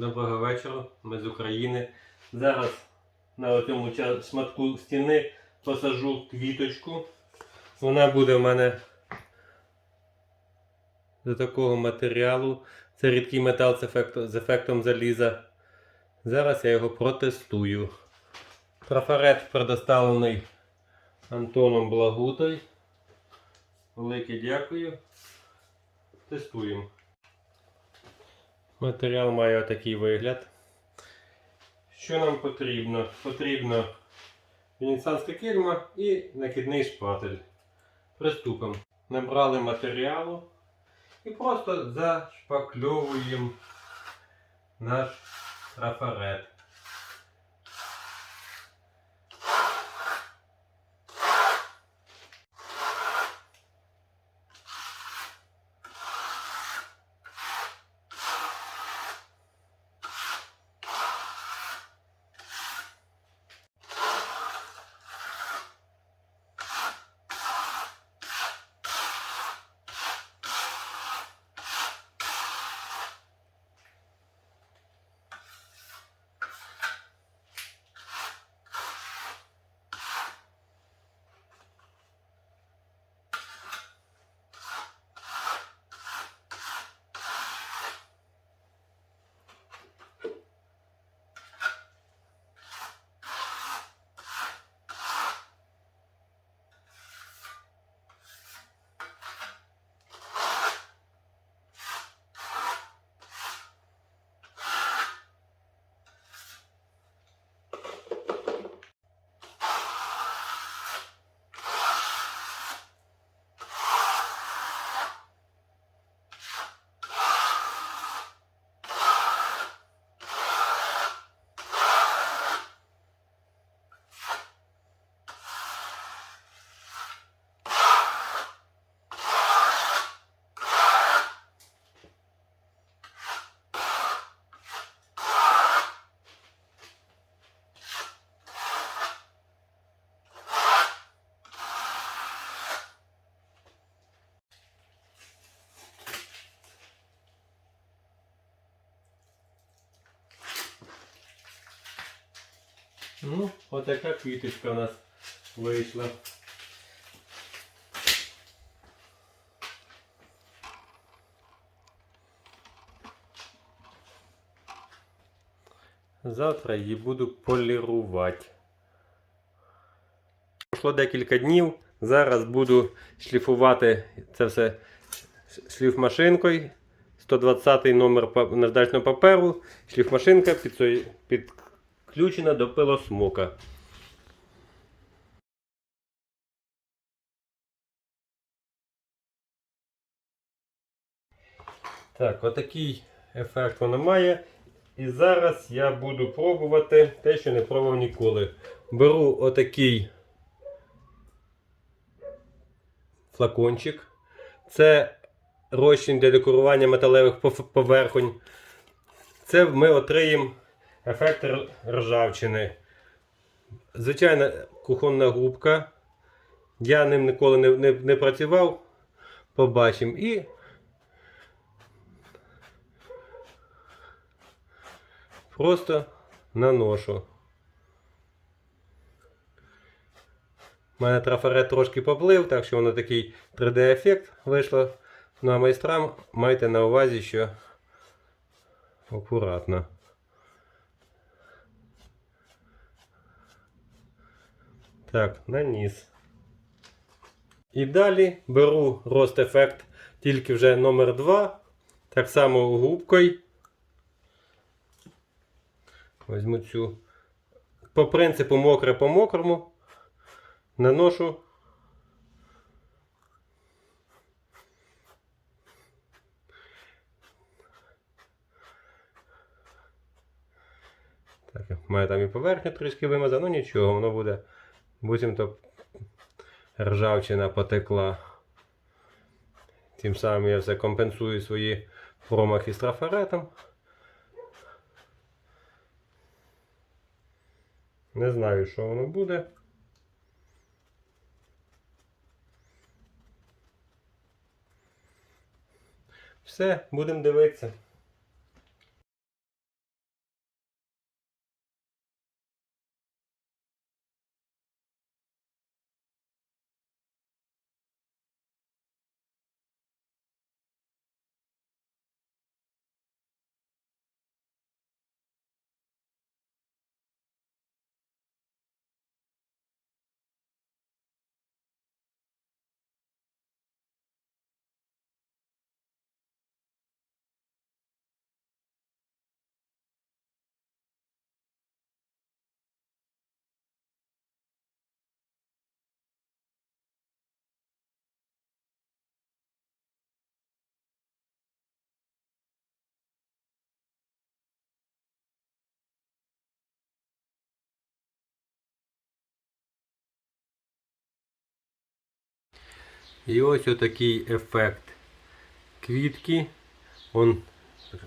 Доброго вечора, ми з України. Зараз на цьому шматку стіни посажу квіточку. Вона буде в мене з такого матеріалу. Це рідкий метал з, ефектом, з ефектом заліза. Зараз я його протестую. Трафарет предоставлений Антоном Благутой. Велике дякую. Тестуємо. Матеріал має отакий вигляд. Що нам потрібно? Потрібно венеціанська кельма і накидний шпатель. Приступимо. Набрали матеріалу і просто зашпакльовуємо наш трафарет. Ну, отака квіточка у нас вийшла. Завтра її буду полірувати. Пройшло декілька днів. Зараз буду шліфувати це все шліфмашинкою. 120 номер наждачного паперу. Шліфмашинка підсо- підключена до пилосмока. Так, отакий ефект воно має. І зараз я буду пробувати те, що не пробував ніколи. Беру отакий флакончик. Це розчин для декорування металевих поверхонь. Це ми отримаємо ефект ржавчини. Звичайна кухонна губка. Я ним ніколи не, не, не працював. Побачимо. І просто наношу. У мене трафарет трошки поплив, так що воно такий 3D-ефект вийшло. Ну а майстрам майте на увазі, що акуратно. Так, наніс. І далі беру рост ефект тільки вже номер 2. Так само губкою. Візьму цю. По принципу мокре по мокрому. Наношу. Так, мене там і поверхня трішки вимазана, ну нічого, воно буде. Буцімто ржавчина потекла. Тим самим я все компенсую свої промахи з трафаретом. Не знаю, що воно буде. Все, будемо дивитися. І ось отакий ефект квітки. Он,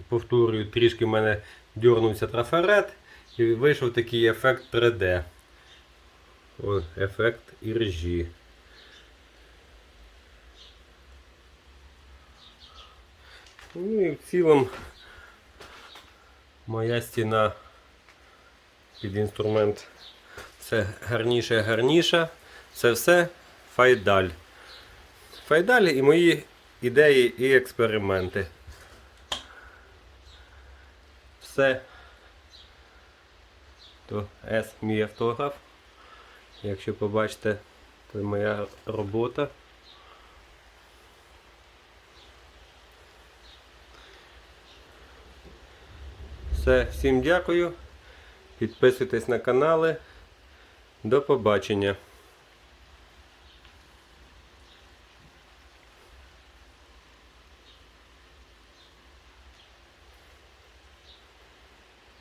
повторюю, трішки в мене дернувся трафарет і вийшов такий ефект 3D. О, ефект іржі. Ну і в цілому моя стіна під інструмент все гарніше гарніше. Це все файдаль. Файдаль і мої ідеї і експерименти. Все. То S мій автограф. Якщо побачите, то моя робота. Все, всім дякую. Підписуйтесь на канали. До побачення.